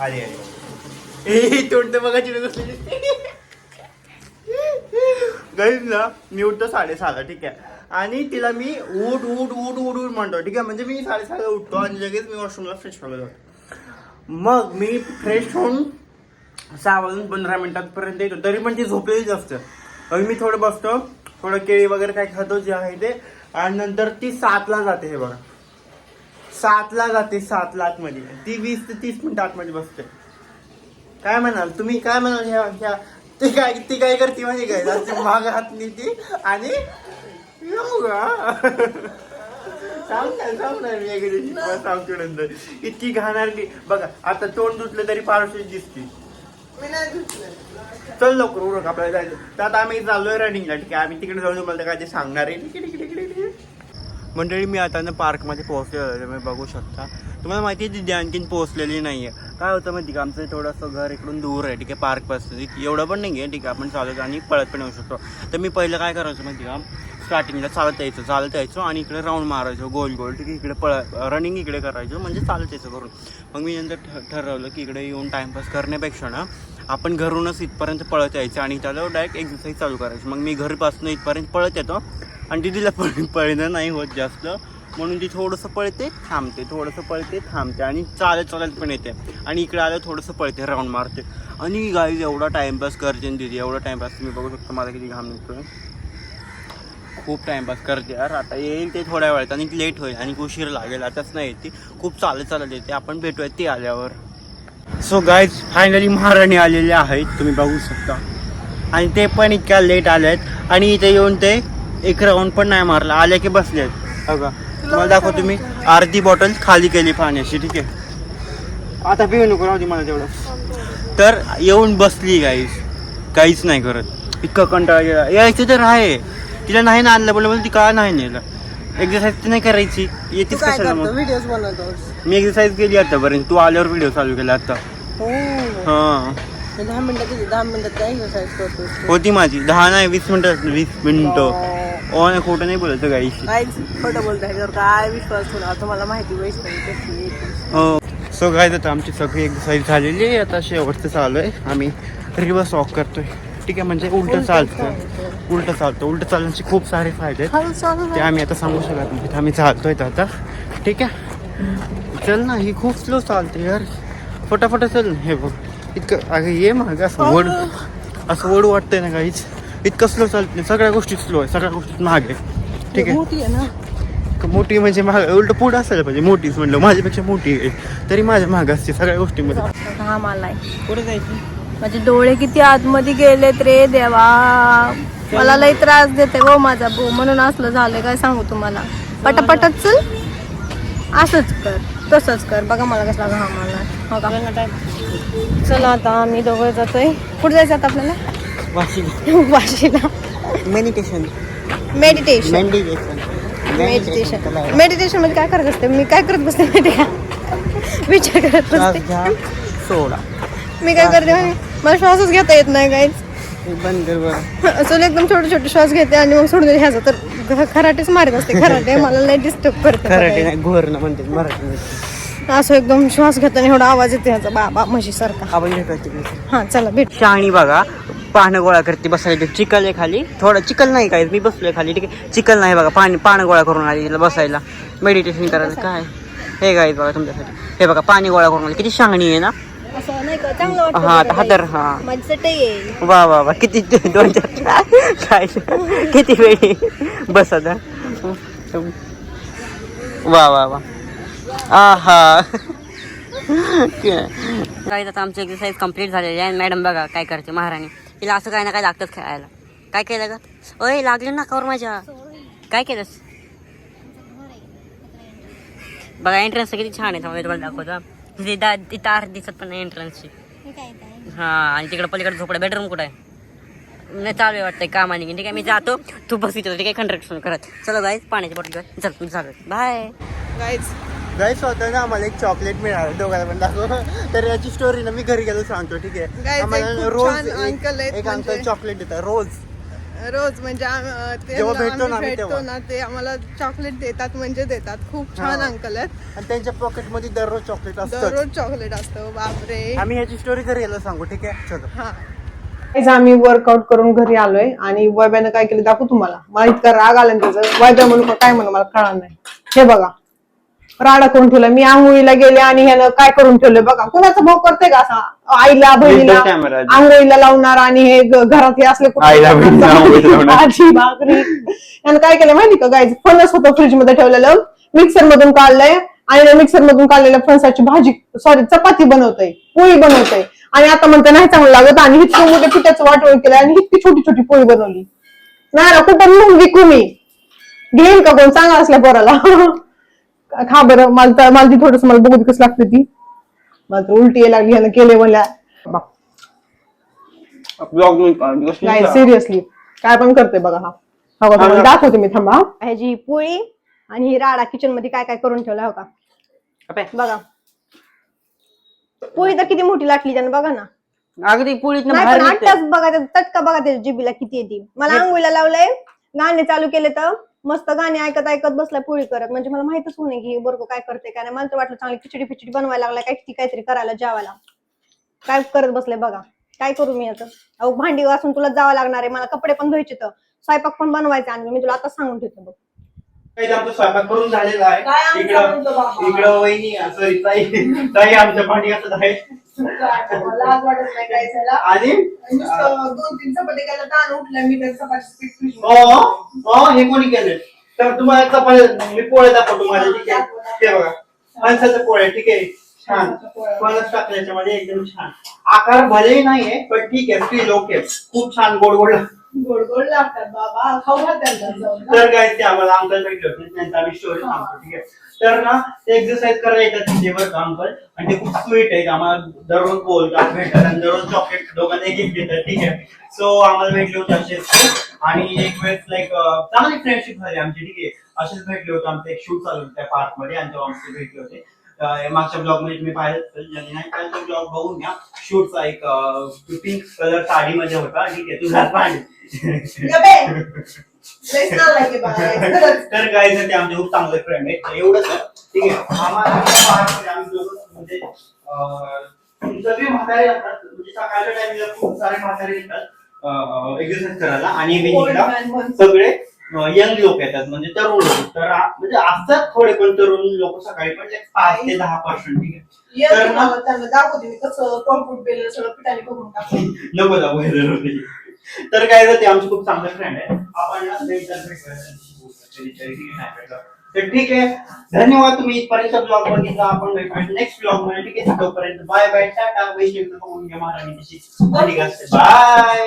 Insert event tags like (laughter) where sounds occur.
आली आली. ए तोंड तर बघा चिडत असलेली गरीब ना मी उठतो साडेसहाला ठीक आहे. आणि तिला मी उठ उठ उठ उठ उठ म्हणतो ठीक आहे? म्हणजे मी साडेसहाला उठतो आणि लगेच मी वॉशरूमला फ्रेश व्हायला जातो. मग मी फ्रेश होऊन सहा वाजून पंधरा मिनिटांपर्यंत येतो. तरी पण ती झोपलेलीच असते. मग मी थोडं बसतो. थोडं केळी वगैरे काय खातो जे आहे ते. आणि नंतर ती सातला जाते हे बघा. सातला जाते सातला आतमध्ये ती वीस ते तीस मिनिट आतमध्ये बसते. काय म्हणाल तुम्ही? काय म्हणाल ह्या ह्या? ती काय ती काय करते म्हणजे काय जाते माग हात नेते आणि येऊ का? मी एका दिवशी सांगतो नंतर इतकी घाणार की बघा आता तोंड धुतलं तरी पारशी दिसते. मी नाही धुतलं. चल लवकर उरक आपल्याला जायचं. तर आता आम्ही चाललोय रनिंगला ठीक आहे आम्ही तिकडे जाऊन तुम्हाला काय ते सांगणार आहे, ठीक आहे, ठीक आहे. मंडळी मी आता ना पार्कमध्ये पोहोचलेलो तुम्ही बघू शकता. तुम्हाला माहिती आहे ती आणखीन पोहोचलेली नाही आहे काय होतं माहिती का? आमचं थोडंसं घर इकडून दूर आहे ठीक आहे पार्कपासून एवढं पण नाही आहे ठीक आहे आपण चालत आणि पळत पण येऊ शकतो. तर मी पहिलं काय करायचं माहिती का? स्टार्टिंगला चालत यायचो चालत यायचो आणि इकडे राऊंड मारायचो गोल गोल ठीक आहे इकडे पळ रनिंग इकडे करायचो म्हणजे चालत यायचं करून मग मी नंतर ठ- ठरवलं की इकडे येऊन टाइमपास करण्यापेक्षा ना आपण घरूनच इथपर्यंत पळत यायचं आणि त्याला डायरेक्ट एक्सरसाइज चालू करायची. मग मी घरीपासून इथपर्यंत पळत येतो आणि दिदीला पळ पळणं नाही होत जास्त. म्हणून ती थोडंसं पळते थांबते थोडंसं पळते थांबते आणि चालत चालत पण येते. आणि इकडे आलं थोडंसं पळते राऊंड मारते. आणि गाई एवढा टाईमपास करते ना दिदी एवढा टाईमपास तुम्ही बघू शकता मला किती घाम निघतो खूप टाईमपास करते यार. आता येईल ते थोड्या वेळात आणि लेट होईल आणि उशीर लागेल. आताच नाही येते खूप चालत चालत येते. आपण भेटूयात ती आल्यावर. सो गाईज फायनली महाराणी आलेले आहेत. तुम्ही बघू शकता. आणि ते पण इतक्या लेट आले आहेत आणि इथे येऊन ते एक राऊंड पण नाही मारला. आले की बसले. बघा तुम्हाला दाखव तुम्ही अर्धी बॉटल खाली केली पाण्याची ठीक आहे? आता पिऊ नको राहू दे मला तेवढं. तर येऊन बसली गाईस काहीच नाही करत. इतकं कंटाळा गेला. यायचं तर आहे. तिला नाही ना आणलं बोललं बोल ती का नाही नेलं? एक्सरसाइज तर नाही करायची. तू येतेच कशाला मग? व्हिडिओज मी एक्सरसाइज केली आतापर्यंत. तू आल्यावर व्हिडिओ चालू केला आता. हो. हां. दहा मिनिटात दहा मिनिटात एक्सरसाइज तू? होती माझी. दहा नाही वीस मिनिटं वीस मिनिटं. ओ नाही खोटं नाही बोलायचं गाईशी काहीच खोटं बोलताय त्यावर काय विश्वास ठेवला तुम्हाला माहिती वैष्णवी कशी आहे. हो. सो काय आता आमची सगळी एक्सरसाइज झालेली आहे. आता शेवटचं चालू आहे. आम्ही रिवर्स वॉक करतोय. ठीक आहे म्हणजे उलट चालतं. उलट चालतं. उलट चालण्याचे खूप सारे फायदे आहेत. हळू चालू ते. आम्ही आता सांगू शकत नाही. आम्ही चालतोय तर आता. ठीक आहे? चल ना ही खूप स्लो चालते यार. फटाफट चल. ना हे बघ. इतकं अगं ये मग. असं वड असं वड वाटतंय ना काहीच इतकं स्लो चालते सगळ्या गोष्टी स्लो आहे. सगळ्या गोष्टीत महाग आहे ठीक आहे. मोठी आहे ना? मोठी म्हणजे महाग. उलट पुढं असायला पाहिजे. मोठीच म्हणलं. माझ्यापेक्षा मोठी आहे. तरी माझ्या महाग असते सगळ्या गोष्टीमध्ये. हा मला कुठे जायचं. माझे डोळे किती आतमध्ये गेलेत रे देवा. मला लई त्रास देते हो माझा भाऊ. म्हणून असलं झालंय. काय सांगू तुम्हाला? पटापटच चल. असंच कर. तसंच कर. बघा मला कसला घाम आला हो का? चला आता आम्ही दोघं जातोय. कुठे जायचं आता आपल्याला? वाशीला. मेडिटेशन मेडिटेशन मेडिटेशन मेडिटेशनमध्ये काय करत असते मी काय करत बसते माहिती का? विचार करत बसते. सोडा. मी काय करते? मला श्वासच घेता येत नाही काहीच हे बंद कर बरं. असं एकदम छोटे छोटे श्वास घेते आणि मग सोडून ह्याचं. तर खराटेच मारत असते. (laughs) खराटे मला लय डिस्टर्ब करते नाही घोरणं म्हणते मराठी असं एकदम श्वास घेताना एवढा आवाज येते ह्याचा. बाबा म्हशी सारखा आपण भेटायचे हा चला भेट. शहाणी बघा. पानं गोळा करते बसायला ते चिकल आहे खाली. थोडं चिकल नाही काय मी बसलोय खाली ठीक आहे? चिकल नाही बघा पाणी पानं गोळा करून आली तिला बसायला. मेडिटेशन करायला. काय? हे काय बघा तुमच्यासाठी. हे बघा पाणी गोळा करून आली. किती शहाणी आहे ना? हा बघा हा. हा वा वा वा. किती दोन चार काय? किती वेळी? बस आता. वा वा वा. आहा. काय? आता आमची एक्सरसाइज कंप्लीट झालेली आहे. मॅडम बघा काय करते महाराणी. तिला असं काय ना काय लागतंच खेळायला काय केलं ग ओय लागले ना कवर माझ्या काय केलंस बघा एंट्रन्स किती छान आहे त्यामुळे तुम्हाला दाखवतो तिथे दा तिथं अर्ध दिसत पण नाही एंट्रन्सची हा आणि तिकडे पलीकडे झोपडा बेडरूम कुठं आहे नाही चालू आहे वाटतंय कामाने ठीक आहे मी जातो तू बस इथं ठीक आहे कंट्रॅक्शन करत चलो गाय पाण्याची बॉटल घेऊन चल चालू बाय गाईज गाईस होतं ना आम्हाला एक चॉकलेट मिळालं दोघांना पण दाखव. तर याची स्टोरी ना मी घरी गेलो सांगतो ठीक आहे? आम्हाला रोज छान एक- uncle आहेत एक म्हणजे- अंकल चॉकलेट देतात रोज रोज म्हणजे भेटतो ना ते आम्हाला चॉकलेट देतात म्हणजे देतात. खूप छान. अंकल आहेत. आणि त्यांच्या पॉकेटमध्ये दररोज चॉकलेट असतं दररोज चॉकलेट असतं बापरे. आम्ही ह्याची स्टोरी घरी यायला सांगू ठीक आहे? चलो. हा. आम्ही वर्कआउट करून घरी आलोय आणि वैब्यानं काय केलं दाखवू तुम्हाला. मला इतका राग आला त्याचं. वैब्या म्हणून काय म्हणून मला कळणार नाही. हे बघा. राडा करून ठेवलं. मी आंघोळीला गेले आणि ह्यानं काय करून ठेवलंय बघा. कुणाचा भाऊ करते का असा? आईला बहिणीला camera. आंघोळीला लावणार आणि हे ग- घरात हे असले कुठे- आईला बहिणीला आंघोळीला लावणार. भाजी भाकरी. यानं काय केलं माहिती का गायचं फणस होतं फ्रीजमध्ये ठेवलेलं. मिक्सर मधून काढलंय. आणि मिक्सर मधून काढलेल्या फणसाची भाजी सॉरी चपाती बनवतोय. पोळी बनवतोय. आणि आता म्हणते नाही चांगलं लागत. आणि इतकं मोठ्या पिठाचं वाटोळ केलं आणि इतकी छोटी छोटी पोळी बनवली. नाही ना कुठं म्हणून विकू मी घेईन का कोण? सांगा असल्या पोराला. खा बरं मला तर- मला ती थोडस मला बघू कसं लागते ती. मला तर उलटी यायला लागली ह्यानं केले म्हणल्या. ब्लॉग नाही सिरियसली काय पण करते बघा हा. हो का तुम्हाला दाखवते मी थांबा हा. ह्याची पोळी आणि ही राडा किचनमध्ये काय काय करून ठेवला हो का बघा. पोळी तर किती मोठी लाटली त्यानं बघा ना. अगदी पोळीत नाही पण आठच बघा त्याचा चटका बघा त्याच्या जिबीला किती येते मला आंघोळीला लावलंय. गाणे चालू केले तर. मस्त गाणे ऐकत ऐकत बसलाय पोळी करत. म्हणजे मला माहितच होणे की बरोबर काय करते काय नाही. मला तर वाटलं चांगली खिचडी फिचडी बनवायला लागलाय. काय ती काहीतरी करायला जेवायला. काय करत बसलाय बघा. काय करू मी आता? अहो भांडी वासून तुला जावं लागणार आहे. मला कपडे पण धुवायचे तर. स्वयंपाक पण बनवायचे आणि मी तुला आता सांगून ठेवते बघ. काही आमचा स्वयंपाक करून झालेला काय आहे आमचा इकडं बाबा? इकडं वहिनी सॉरी ताई. ताई आमच्या भांडी असत आहे लाज वाटत नाही काय झाला आणि नुसतं दोन तीन चपाती केलं ताण उठलं मी त्या चपाती पीठ हे कोणी केले तर तुम्हाला चपाती मी पोळे दाखवतो तुम्हाला ठीक आहे? ते बघा. फणसाचे पोळे ठीक आहे? छान. फणस टाकलं याच्यामध्ये एकदम छान. आकार भलेही नाहीये पण ठीक आहे स्टील ओके खूप छान गोड गोड लागतं. गोड गोड लागतात बाबा. खाऊ त्यांना. तर काय ते आम्हाला अंकल भेटले होते त्यांचा आम्ही स्टोरी सांगतो ठीक आहे? तर ना ते एक्सरसाइज करायला येतात तिथे बरं का अंकल? आणि ते खूप स्वीट आहेत आम्हाला दररोज बोलतात भेटतात आणि दररोज चॉकलेट दोघांना एक एक देतात ठीक आहे? सो आम्हाला भेटले होते असेच. आणि एक वेळेस लाईक चांगली फ्रेंडशिप झाली आमची ठीक आहे? असेच भेटले होते आमचं. एक शूट चालू होतं त्या पार्कमध्ये आणि तेव्हा आमचे भेटले होते. मागच्या ब्लॉगमध्ये तुम्ही पाहिलं ज्यांनी नाही पाहिलं तर ब्लॉग बघून घ्या. शूटचा एक पिंक कलर साडीमध्ये होता. ठीक आहे तुझा पाणी. तर काय ते आमचे खूप चांगले फ्रेंड आहेत. एवढंच. ठीक आहे. आम्हाला म्हणजे सगळे म्हातारे असतात. म्हणजे सकाळच्या टाइमला खूप सारे म्हातारे येतात एक्सरसाइज करायला. आणि. सगळे यंग लोक येतात म्हणजे तरुण लोक. तर आ- म्हणजे असतात थोडे पण तरुण लोक सकाळी पण like पाच ते दहा पर्सेंट ठीक आहे. ये तर ना- तुम्हाला त्यांना दाखवते मी कसं कॉम्प्युट बेल सगळं पिठाने टाकलं नको जाऊ हे जरूर. तर काय झालं ते आमचे खूप चांगले फ्रेंड आहे आपण ना ठीक आहे, नाही भेटलं. तर ठीक आहे. धन्यवाद तुम्ही इथपर्यंत ब्लॉग बघितला. आपण नेक्स्ट ब्लॉगमध्ये ठीक आहे? तोपर्यंत बाय बाय टाटा वैशिष्ट्य महाराणी बाय